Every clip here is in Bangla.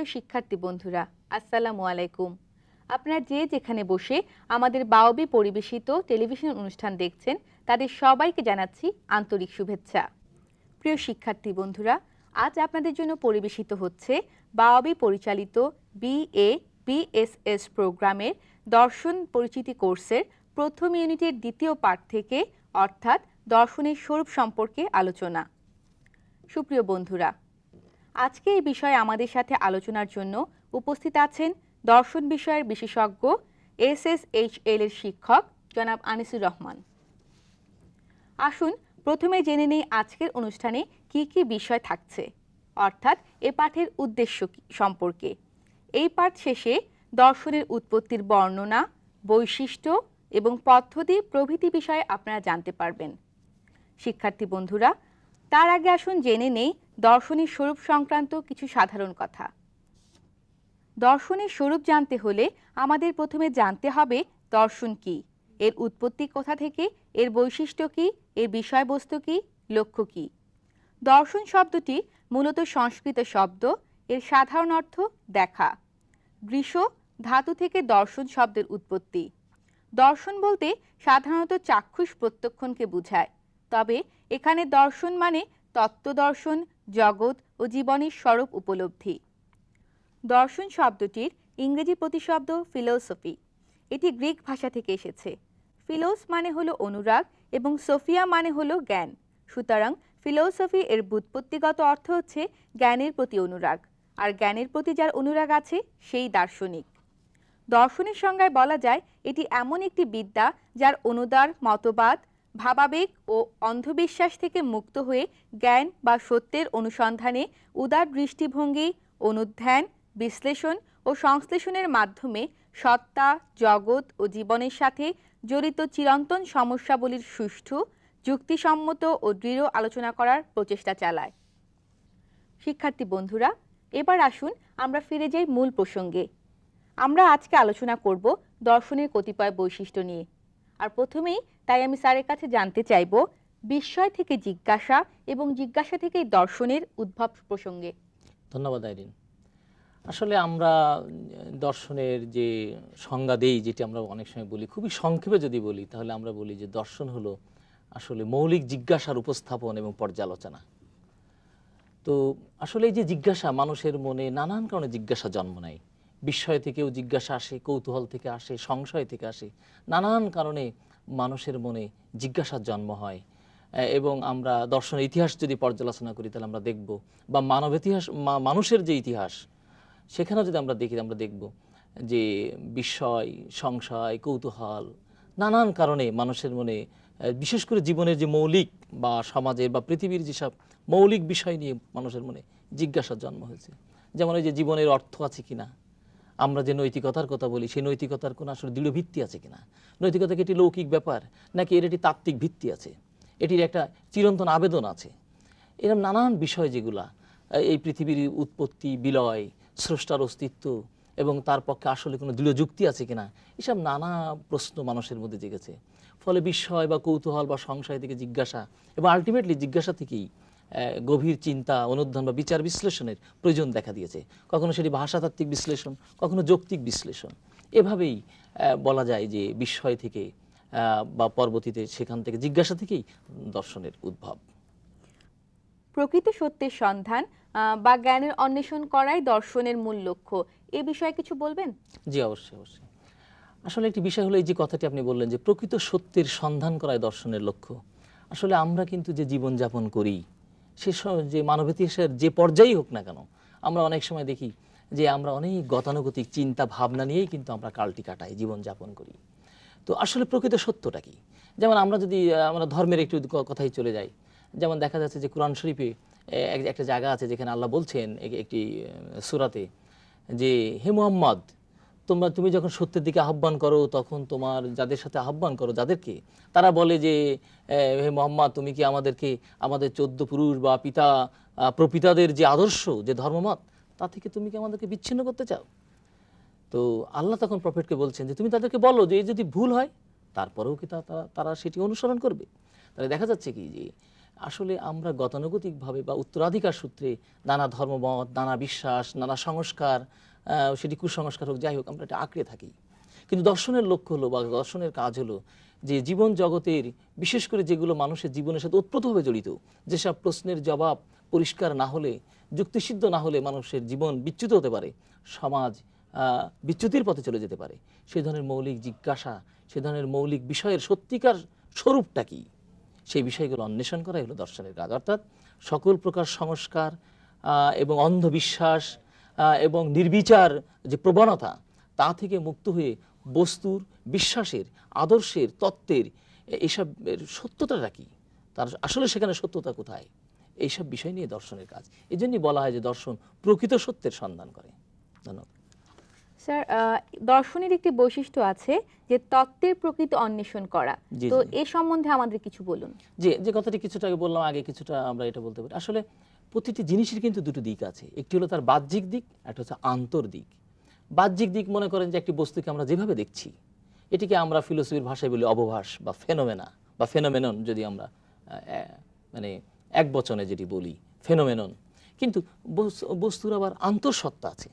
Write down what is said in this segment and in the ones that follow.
সুপ্রিয় শিক্ষার্থী বন্ধুরা, আসসালামু আলাইকুম। আপনারা যে যেখানে বসে আমাদের বাওবি পরিবেশিত টেলিভিশন অনুষ্ঠান দেখছেন, তাদের সবাইকে জানাচ্ছি আন্তরিক শুভেচ্ছা। প্রিয় শিক্ষার্থী বন্ধুরা, আজ আপনাদের জন্য পরিবেশিত হচ্ছে বাওবি পরিচালিত বিএ বিএসএস প্রোগ্রামের দর্শন পরিচিতি কোর্সের প্রথম ইউনিটের দ্বিতীয় পাঠ থেকে, অর্থাৎ দর্শনের স্বরূপ সম্পর্কে আলোচনা। সুপ্রিয় বন্ধুরা আজকে এই বিষয়ে আমাদের সাথে আলোচনার জন্য উপস্থিত আছেন দর্শন বিষয়ের বিশেষজ্ঞ এস এস এইচ এল এর শিক্ষক জনাব আনিসুর রহমান। আসুন, প্রথমে জেনে নেই আজকের অনুষ্ঠানে কি কি বিষয় থাকছে। অর্থাৎ এ পাঠের উদ্দেশ্য সম্পর্কে। এই পাঠ শেষে দর্শনের উৎপত্তির বর্ণনা, বৈশিষ্ট্য এবং পদ্ধতি প্রভৃতি বিষয়ে আপনারা জানতে পারবেন। শিক্ষার্থী বন্ধুরা, তার আগে আসুন জেনে নেই দর্শনের স্বরূপ সংক্রান্ত কিছু সাধারণ কথা। দর্শনের স্বরূপ জানতে হলে আমাদের প্রথমে জানতে হবে দর্শন কি, এর উৎপত্তি কোথা থেকে, এর বৈশিষ্ট্য কি, এর বিষয়বস্তু কি, লক্ষ্য কি। দর্শন শব্দটি মূলত সংস্কৃত শব্দ, এর সাধারণ অর্থ দেখা। দৃশ্য, ধাতু থেকে দর্শন শব্দের উৎপত্তি। দর্শন বলতে সাধারণত চাক্ষুষ প্রত্যক্ষণকে বোঝায়, তবে এখানে দর্শন মানে তত্ত্বদর্শন, জগৎ ও জীবনের স্বরূপ উপলব্ধি। দর্শন শব্দটির ইংরেজি প্রতিশব্দ ফিলোসফি এটি গ্রিক ভাষা থেকে এসেছে। ফিলোস মানে হলো অনুরাগ এবং সোফিয়া মানে হলো জ্ঞান। সুতরাং ফিলোসফি এর ব্যুৎপত্তিগত অর্থ হচ্ছে জ্ঞানের প্রতি অনুরাগ। আর জ্ঞানের প্রতি যার অনুরাগ আছে, সেই দার্শনিক। দর্শনের সংজ্ঞায় বলা যায়, এটি এমন একটি বিদ্যা যার অনুদার, মতবাদ ভাবাবেগ ও অন্ধবিশ্বাস থেকে মুক্ত হয়ে জ্ঞান বা সত্যের অনুসন্ধানে উদার দৃষ্টিভঙ্গি, অনুধ্যান, বিশ্লেষণ ও সংশ্লেষণের মাধ্যমে সত্তা, জগৎ ও জীবনের সাথে জড়িত চিরন্তন সমস্যাবলীর সুষ্ঠু, যুক্তিসম্মত ও দৃঢ় আলোচনা করার প্রচেষ্টা চালায়। শিক্ষার্থী বন্ধুরা, এবার আসুন আমরা ফিরে যাই মূল প্রসঙ্গে। আমরা আজকে আলোচনা করব দর্শনের কতিপয় বৈশিষ্ট্য নিয়ে। আর প্রথমেই তাই আমি স্যারের কাছে জানতে চাইব বিস্ময় থেকে জিজ্ঞাসা এবং জিজ্ঞাসা থেকেই দর্শনের উদ্ভব প্রসঙ্গে। ধন্যবাদ, আইরিন। আসলে আমরা দর্শনের যে সংজ্ঞা দেই, যেটি আমরা অনেক সময় বলি, খুবই সংক্ষেপে যদি বলি, তাহলে আমরা বলি যে দর্শন হলো আসলে মৌলিক জিজ্ঞাসার উপস্থাপন এবং পর্যালোচনা। তো আসলে এই যে জিজ্ঞাসা, মানুষের মনে নানান কারণে জিজ্ঞাসা জন্ম নেয়। বিস্ময় থেকেও জিজ্ঞাসা আসে, কৌতূহল থেকে আসে, সংশয় থেকে আসে, নানান কারণে মানুষের মনে জিজ্ঞাসার জন্ম হয়। এবং আমরা দর্শনের ইতিহাস যদি পর্যালোচনা করি, তাহলে আমরা দেখব বা মানব ইতিহাস মানুষের যে ইতিহাস, সেখানেও যদি আমরা দেখি, আমরা দেখব যে বিস্ময়, সংশয়, কৌতূহল, নানান কারণে মানুষের মনে বিশেষ করে জীবনের যে মৌলিক বা সমাজের বা পৃথিবীর যেসব মৌলিক বিষয় নিয়ে মানুষের মনে জিজ্ঞাসার জন্ম হয়েছে। যেমন এই যে জীবনের অর্থ আছে কিনা আমরা যে নৈতিকতার কথা বলি, সেই নৈতিকতার কোনো আসলে দৃঢ় ভিত্তি আছে কিনা? নৈতিকতা কি একটি লৌকিক ব্যাপার, নাকি এর একটি তাত্ত্বিক ভিত্তি আছে? এটির একটা চিরন্তন আবেদন আছে। এরকম নানান বিষয় যেগুলা এই পৃথিবীর উৎপত্তি, বিলয়, স্রষ্টার অস্তিত্ব, এবং তার পক্ষে আসলে কোনো দৃঢ় যুক্তি আছে কিনা, এসব নানা প্রশ্ন মানুষের মধ্যে জেগেছে। ফলে বিস্ময় বা কৌতূহল বা সংশয় থেকে জিজ্ঞাসা, এবং আলটিমেটলি জিজ্ঞাসা থেকেই গভীর চিন্তা অনুধ্যান বা বিচার বিশ্লেষণের প্রয়োজন দেখা দিয়েছে। কখনো সেটি ভাষাতাত্ত্বিক বিশ্লেষণ কখনো যৌক্তিক বিশ্লেষণ। এভাবেই বলা যায় যে বিস্ময় থেকে বা পরবর্তীতে সেখান থেকে জিজ্ঞাসা থেকেই দর্শনের উদ্ভব। প্রকৃত সত্যের সন্ধান বা জ্ঞানের অন্বেষণ করাই দর্শনের মূল লক্ষ্য। এ বিষয়ে কিছু বলবেন? জি অবশ্যই অবশ্যই। আসলে একটি বিষয় হলো এই যে কথাটি আপনি বললেন যে প্রকৃত সত্যের সন্ধান করাই দর্শনের লক্ষ্য। আসলে আমরা কিন্তু যে জীবনযাপন করি সে যে মানব ইতিহাসের যে পর্যায়েই হোক না কেন, আমরা অনেক সময় দেখি যে আমরা অনেক গতানুগতিক চিন্তা ভাবনা নিয়েই কিন্তু আমরা কালটি কাটাই, জীবনযাপন করি। তো আসলে প্রকৃত সত্যটা কি? যেমন আমরা যদি আমরা ধর্মের একটু কথাই চলে যাই, যেমন দেখা যাচ্ছে যে কোরআন শরীফে এক- একটা জায়গা আছে যেখানে আল্লাহ বলছেন একটি সুরাতে যে, হে মুহাম্মদ তোমরা, তুমি যখন সত্যের দিকে আহ্বান করো, তখন তোমার যাদের সাথে আহ্বান করো, যাদেরকে? তারা বলে যে হে মোহাম্মদ, তুমি কি আমাদেরকে, আমাদের চোদ্দ পুরুষ বা পিতা প্রপিতাদের যে আদর্শ, যে ধর্মমত, তা থেকে তুমি কি আমাদেরকে বিচ্ছিন্ন করতে চাও? তো আল্লাহ তখন প্রফেটকে বলছেন যে, তুমি তাদেরকে বলো যে যদি ভুল হয়, তারপরেও কি তারা তারা সেটি অনুসরণ করবে? তাহলে দেখা যাচ্ছে কি যে, আসলে আমরা গতানুগতিকভাবে বা উত্তরাধিকার সূত্রে নানা ধর্মমত, নানা বিশ্বাস, নানা সংস্কার সেটি কুসংস্কার হোক, যাই হোক, আমরা এটা আঁকড়ে থাকি। কিন্তু দর্শনের লক্ষ্য হলো বা দর্শনের কাজ হলো যে জীবন জগতের বিশেষ করে যেগুলো মানুষের জীবনের সাথে ওতপ্রোতভাবে জড়িত, যেসব প্রশ্নের জবাব পরিষ্কার না হলে, যুক্তিসিদ্ধ না হলে মানুষের জীবন বিচ্যুত হতে পারে, সমাজ বিচ্যুতির পথে চলে যেতে পারে। সে ধরনের মৌলিক জিজ্ঞাসা, সে ধরনের মৌলিক বিষয়ের সত্যিকার স্বরূপটা কী? সেই বিষয়গুলো অন্বেষণ করাই হলো দর্শনের কাজ। অর্থাৎ সকল প্রকার সংস্কার এবং অন্ধবিশ্বাস এবং নির্বিচার যে প্রবণতা তা থেকে মুক্ত হয়ে বস্তুর বিশ্বাসের আদর্শের তত্ত্বের এ- এসবের সত্যতাটা কি? তার আসলে সেখানে সত্যতা কোথায়? এইসব বিষয় নিয়ে দর্শনের কাজ। এই জন্যই বলা হয় যে দর্শন প্রকৃত সত্যের সন্ধান করে। ধন্যবাদ। স্যার দর্শনের একটি বৈশিষ্ট্য আছে যে তত্ত্বের প্রকৃত অন্বেষণ করা। তো এ সম্বন্ধে আমাদের কিছু বলুন। যে যে কথাটি কিছুটা আগে বললাম আগে কিছুটা আমরা এটা বলতে পারি। আসলে প্রতিটি জিনিসের কিন্তু দুটো দিক আছে। একটি হলো তার বাহ্যিক দিক একটা হচ্ছে আন্তর দিক। বাহ্যিক দিক মনে করেন যে একটি বস্তুকে আমরা যেভাবে দেখছি, এটিকে আমরা ফিলোসফির ভাষায় বলি অবভাস বা ফেনোমেনা বা ফেনোমেনন যদি আমরা মানে এক বচনে যেটি বলি, ফেনোমেনন। কিন্তু বস- বস্তুর আবার আন্তঃসত্ত্বা আছে,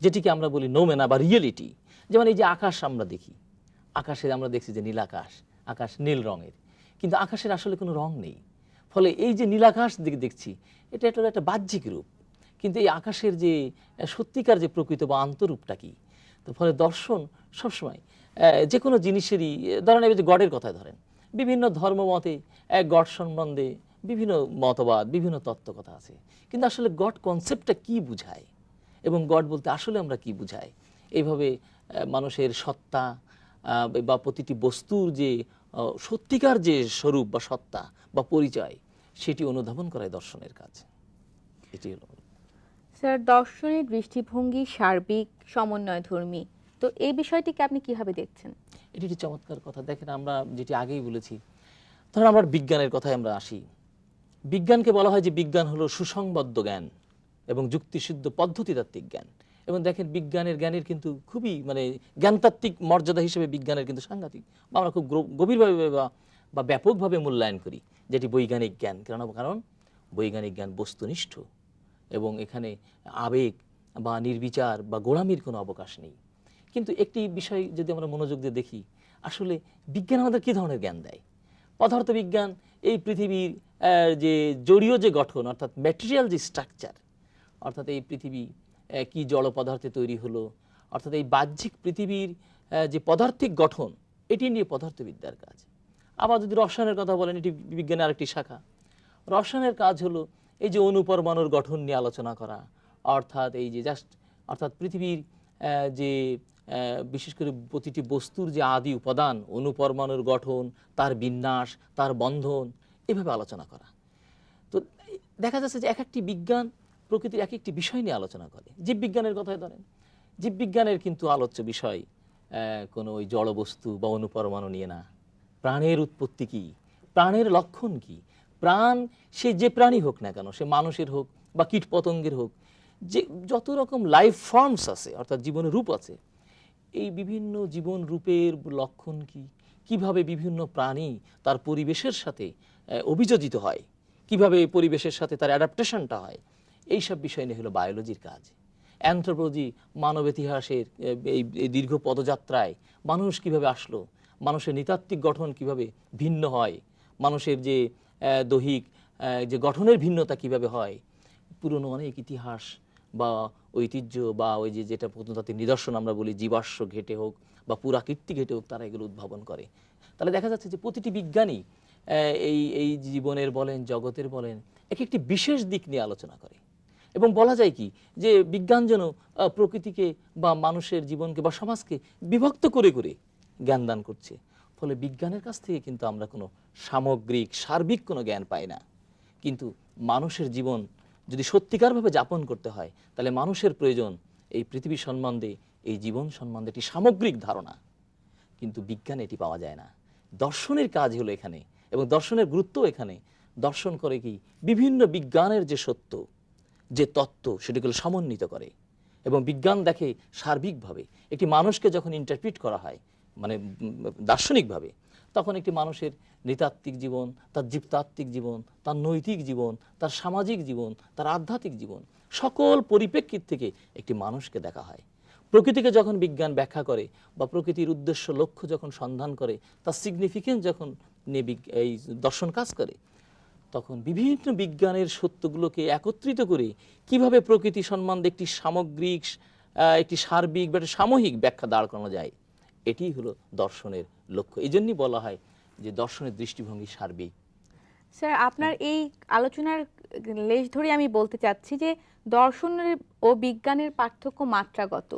যেটিকে আমরা বলি নোমেনা বা রিয়েলিটি। যেমন এই যে আকাশ আমরা দেখি আকাশে আমরা দেখছি যে নীল আকাশ আকাশ নীল রঙের। কিন্তু আকাশের আসলে কোনো রং নেই। ফলে এই যে নীলাকাশ দিকে দেখছি, এটা একটা একটা বাহ্যিক রূপ। কিন্তু এই আকাশের যে সত্যিকার যে প্রকৃত বা আন্তরূপটা কি? তো ফলে দর্শন সবসময় যে কোনো জিনিসেরই ধরেন এই যে গডের কথা ধরেন, বিভিন্ন ধর্মমতে এক গড সম্বন্ধে বিভিন্ন মতবাদ, বিভিন্ন তত্ত্বকথা আছে। কিন্তু আসলে গড কনসেপ্টটা কি বুঝায়? এবং গড বলতে আসলে আমরা কি বুঝাই? এইভাবে মানুষের সত্তা বা প্রতিটি বস্তুর যে সত্যিকার যে স্বরূপ বা সত্তা বা পরিচয় সেটি অনুধাবন করায় দর্শনের কাজ। এটি হলো স্যার দর্শনের দৃষ্টিভঙ্গি সার্বিক সমন্বয়ধর্মী তো এই বিষয়টিকে আপনি কীভাবে দেখছেন? এটি একটি চমৎকার কথা। দেখেন আমরা যেটি আগেই বলেছি ধরুন আমরা বিজ্ঞানের কথায় আমরা আসি। বিজ্ঞানকে বলা হয় যে বিজ্ঞান হলো সুসংবদ্ধ জ্ঞান এবং যুক্তিসিদ্ধ পদ্ধতিতাত্ত্বিক জ্ঞান। এবং দেখেন বিজ্ঞানের জ্ঞানের কিন্তু খুবই মানে জ্ঞানতাত্ত্বিক মর্যাদা হিসেবে বিজ্ঞানের কিন্তু সাংঘাতিক বা আমরা খুব গভীরভাবে বা ব্যাপকভাবে মূল্যায়ন করি, যেটি বৈজ্ঞানিক জ্ঞান। কেন কারণ বৈজ্ঞানিক জ্ঞান বস্তুনিষ্ঠ এবং এখানে আবেগ বা নির্বিচার বা গোড়ামির কোনো অবকাশ নেই। কিন্তু একটি বিষয় যদি আমরা মনোযোগ দিয়ে দেখি, আসলে বিজ্ঞান আমাদের কী ধরনের জ্ঞান দেয়? পদার্থবিজ্ঞান এই পৃথিবীর যে জড়ীয় যে গঠন, অর্থাৎ ম্যাটেরিয়াল যে স্ট্রাকচার অর্থাৎ এই পৃথিবী কি জড় পদার্থে তৈরি হলো? অর্থাৎ এই বাহ্যিক পৃথিবীর যে পদার্থিক গঠন, এটি নিয়ে পদার্থবিদ্যার কাজ। আবার যদি রসায়নের কথা বলেন, এটি বিজ্ঞানের আরেকটি শাখা। রসায়নের কাজ হলো এই যে অনুপরমাণুর গঠন নিয়ে আলোচনা করা। অর্থাৎ এই যে জাস্ট অর্থাৎ পৃথিবীর যে বিশেষ করে প্রতিটি বস্তুর যে আদি উপাদান, অনুপরমাণুর গঠন, তার বিন্যাস, তার বন্ধন, এভাবে আলোচনা করা। তো দেখা যাচ্ছে যে এক একটি বিজ্ঞান প্রকৃতির এক একটি বিষয় নিয়ে আলোচনা করে। জীববিজ্ঞানের কথাই ধরেন। জীববিজ্ঞানের কিন্তু আলোচ্য বিষয় কোনো ওই জড় বস্তু বা অনুপরমাণু নিয়ে না। প্রাণের উৎপত্তি কি? প্রাণের লক্ষণ কি? প্রাণ সে যে প্রাণী হোক না কেন, সে মানুষের হোক বা কীট পতঙ্গের হোক, যে যত রকম লাইফ ফর্মস আছে, অর্থাৎ জীবনের রূপ আছে, এই বিভিন্ন জীবন রূপের লক্ষণ কি? কীভাবে বিভিন্ন প্রাণী তার পরিবেশের সাথে অভিযোজিত হয়? কীভাবে পরিবেশের সাথে তার অ্যাডাপ্টেশনটা হয়? এই সব বিষয় নিয়ে হলো বায়োলজির কাজ। অ্যান্থ্রোপোলজি মানব ইতিহাসের এই দীর্ঘ পদযাত্রায় মানুষ কীভাবে আসলো, মানুষের নৃতাত্ত্বিক গঠন কীভাবে ভিন্ন হয়, মানুষের যে দৈহিক যে গঠনের ভিন্নতা কীভাবে হয়, পুরনো অনেক ইতিহাস বা ঐতিহ্য বা ওই যে, যেটা প্রত্নতাত্ত্বিক নিদর্শন আমরা বলি, জীবাশ্ম ঘেটে হোক বা পুরাকীর্তি ঘেটে হোক, তারা এগুলো উদ্ভাবন করে। তাহলে দেখা যাচ্ছে যে প্রতিটি বিজ্ঞানী এই এই জীবনের বলেন, জগতের বলেন এক একটি বিশেষ দিক নিয়ে আলোচনা করে। এবং বলা যায় কি যে বিজ্ঞান যেন প্রকৃতিকে বা মানুষের জীবনকে বা সমাজকে বিভক্ত করে করে জ্ঞান দান করছে। ফলে বিজ্ঞানের কাছ থেকে কিন্তু আমরা কোনো সামগ্রিক, সার্বিক কোনো জ্ঞান পাই না। কিন্তু মানুষের জীবন যদি সত্যিকারভাবে যাপন করতে হয়, তাহলে মানুষের প্রয়োজন এই পৃথিবী সম্বন্ধে, এই জীবন সম্বন্ধে একটি সামগ্রিক ধারণা। কিন্তু বিজ্ঞানে এটি পাওয়া যায় না। দর্শনের কাজ হলো এখানে এবং দর্শনের গুরুত্ব এখানে। দর্শন করে কি বিভিন্ন বিজ্ঞানের যে সত্য যে তত্ত্ব সেটিগুলো সমন্বিত করে এবং বিজ্ঞান দেখে সার্বিকভাবে একটি মানুষকে যখন ইন্টারপ্রিট করা হয় মানে দার্শনিকভাবে, তখন একটি মানুষের নৃতাত্ত্বিক জীবন, তার জীবতাত্ত্বিক জীবন, তার নৈতিক জীবন, তার সামাজিক জীবন, তার আধ্যাত্মিক জীবন সকল পরিপ্রেক্ষিত থেকে একটি মানুষকে দেখা হয়। প্রকৃতিকে যখন বিজ্ঞান ব্যাখ্যা করে বা প্রকৃতির উদ্দেশ্য, লক্ষ্য যখন সন্ধান করে, তার সিগনিফিকেন্স যখন নিয়ে এই দর্শন কাজ করে তখন বিভিন্ন বিজ্ঞানের সত্যগুলোকে একত্রিত করে কীভাবে প্রকৃতি সম্বন্ধে একটি সামগ্রিক একটি সার্বিক বা একটা সামূহিক ব্যাখ্যা দাঁড় করানো যায়। এটিই হলো দর্শনের লক্ষ্য। এই জন্যই বলা হয় যে দর্শনের দৃষ্টিভঙ্গি সার্বিক। স্যার, আপনার এই আলোচনার লেশ ধরে আমি বলতে চাচ্ছি যে দর্শনের ও বিজ্ঞানের পার্থক্য মাত্রাগত।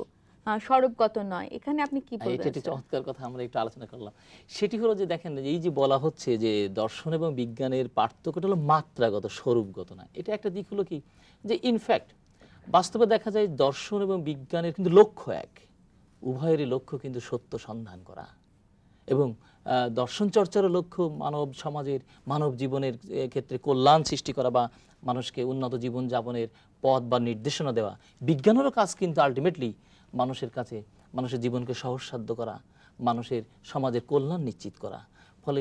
স্বরূপগত নয়। এখানে আপনি কি বলবেন এটা চমৎকার কথা আমরা একটু আলোচনা করলাম। সেটি হলো যে দেখেন এই যে বলা হচ্ছে যে দর্শন এবং বিজ্ঞানের পার্থক্যটা হলো মাত্রাগত স্বরূপগত না এটা একটা দিক হলো কি? যে ইনফ্যাক্ট বাস্তবে দেখা যায় দর্শন এবং বিজ্ঞানের কিন্তু লক্ষ্য এক। উভয়েরই লক্ষ্য কিন্তু সত্য সন্ধান করা। এবং দর্শন চর্চারও লক্ষ্য মানব সমাজের মানব জীবনের ক্ষেত্রে কল্যাণ সৃষ্টি করা বা মানুষকে উন্নত জীবন যাপনের পথ বা নির্দেশনা দেওয়া। বিজ্ঞানেরও কাজ কিন্তু আলটিমেটলি মানুষের কাছে, মানুষের জীবনকে সহজসাধ্য করা, মানুষের সমাজের কল্যাণ নিশ্চিত করা। ফলে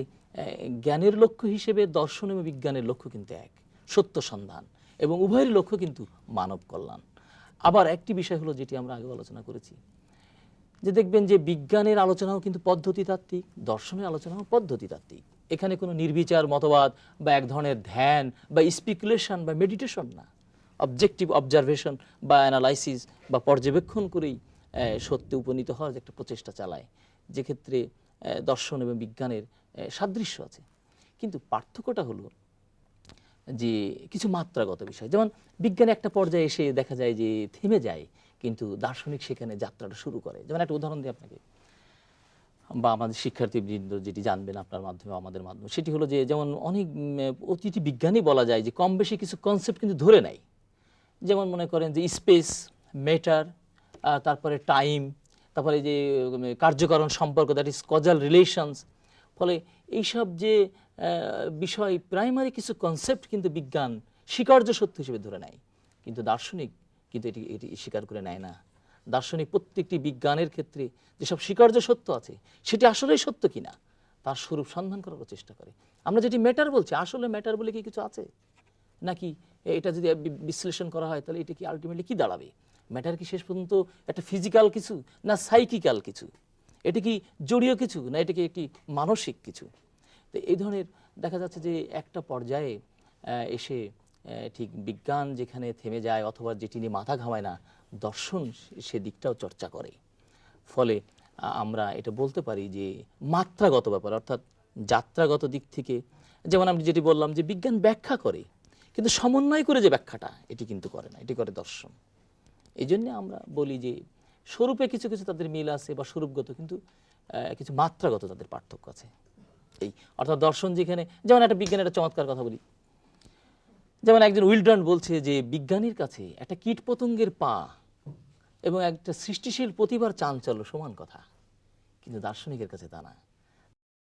জ্ঞানের লক্ষ্য হিসেবে দর্শন এবং বিজ্ঞানের লক্ষ্য কিন্তু এক, সত্য সন্ধান এবং উভয়ের লক্ষ্য কিন্তু মানব কল্যাণ। আবার একটি বিষয় হলো যেটি আমরা আগে আলোচনা করেছি, যে দেখবেন যে বিজ্ঞানের আলোচনাও কিন্তু পদ্ধতিতাত্ত্বিক, দর্শনের আলোচনাও পদ্ধতিতাত্ত্বিক। এখানে কোনো নির্বিচার মতবাদ বা এক ধরনের ধ্যান বা স্পিকুলেশন বা মেডিটেশন না। অবজেক্টিভ অবজারভেশন বা অ্যানালাইসিস বা পর্যবেক্ষণ করেই সত্যে উপনীত হওয়ার একটা প্রচেষ্টা চালায়, যে ক্ষেত্রে দর্শন এবং বিজ্ঞানের সাদৃশ্য আছে। কিন্তু পার্থক্যটা হলো যে কিছু মাত্রাগত বিষয়। যেমন বিজ্ঞানে একটা পর্যায়ে এসে দেখা যায় যে থেমে যায়, কিন্তু দার্শনিক সেখানে যাত্রাটা শুরু করে। যেমন একটা উদাহরণ দিই আপনাকে। বা আমাদের শিক্ষার্থীবৃন্দ যেটি জানবেন আপনার মাধ্যমে, আমাদের মাধ্যমে, সেটি হলো যে যেমন অনেক অতিথি বিজ্ঞানী বলা যায় যে কম বেশি কিছু কনসেপ্ট কিন্তু ধরে নেয়। যেমন মনে করেন যে স্পেস, মেটার তারপরে টাইম, তারপরে যে কার্যকরণ সম্পর্ক দ্যাট ইজ কজাল রিলেশনস ফলে এইসব যে বিষয় প্রাইমারি কিছু কনসেপ্ট কিন্তু বিজ্ঞান স্বীকার্য সত্য হিসেবে ধরে নেয়। কিন্তু দার্শনিক কিন্তু এটি এটি স্বীকার করে নেয় না। দার্শনিক প্রত্যেকটি বিজ্ঞানের ক্ষেত্রে যেসব স্বীকার্য সত্য আছে, সেটি আসলেই সত্য কিনা, তার স্বরূপ সন্ধান করার চেষ্টা করে। আমরা যেটি ম্যাটার বলছি, আসলে ম্যাটার বলে কি কিছু আছে? নাকি এটা যদি বিশ্লেষণ করা হয়, তাহলে এটা কি আলটিমেটলি কি দাঁড়াবে? ম্যাটার কি শেষ পর্যন্ত একটা ফিজিক্যাল কিছু না সাইকিক্যাল কিছু? এটা কি জড়ীয় কিছু না এটা কি একটি মানসিক কিছু? তো এই ধরনের দেখা যাচ্ছে যে একটা পর্যায়ে এসে ঠিক বিজ্ঞান যেখানে থেমে যায় অথবা যেটি নিয়ে মাথা ঘামায় না, দর্শন সে- দিকটাও চর্চা করে। ফলে আমরা এটা বলতে পারি যে মাত্রাগত ব্যাপার, অর্থাৎ যাত্রাগত দিক থেকে, যেমন আমি যেটি বললাম যে বিজ্ঞান ব্যাখ্যা করে কিন্তু সমন্বয় করে যে ব্যাখ্যাটা, এটি কিন্তু করে না, এটি করে দর্শন। এই জন্য আমরা বলি যে স্বরূপে কিছু কিছু তাদের মিল আছে বা স্বরূপগত, কিন্তু কিছু মাত্রাগত তাদের পার্থক্য আছে। এই, অর্থাৎ দর্শন যেখানে, যেমন একটা বিজ্ঞানের একটা চমৎকার কথা বলি। যেমন একজন উইলডন বলছে যে বিজ্ঞানীর কাছে একটা কীট পতঙ্গের পা এবং একটা সৃষ্টিশীল প্রতিভার চাঞ্চল্য সমান কথা, কিন্তু দার্শনিকের কাছে তা না।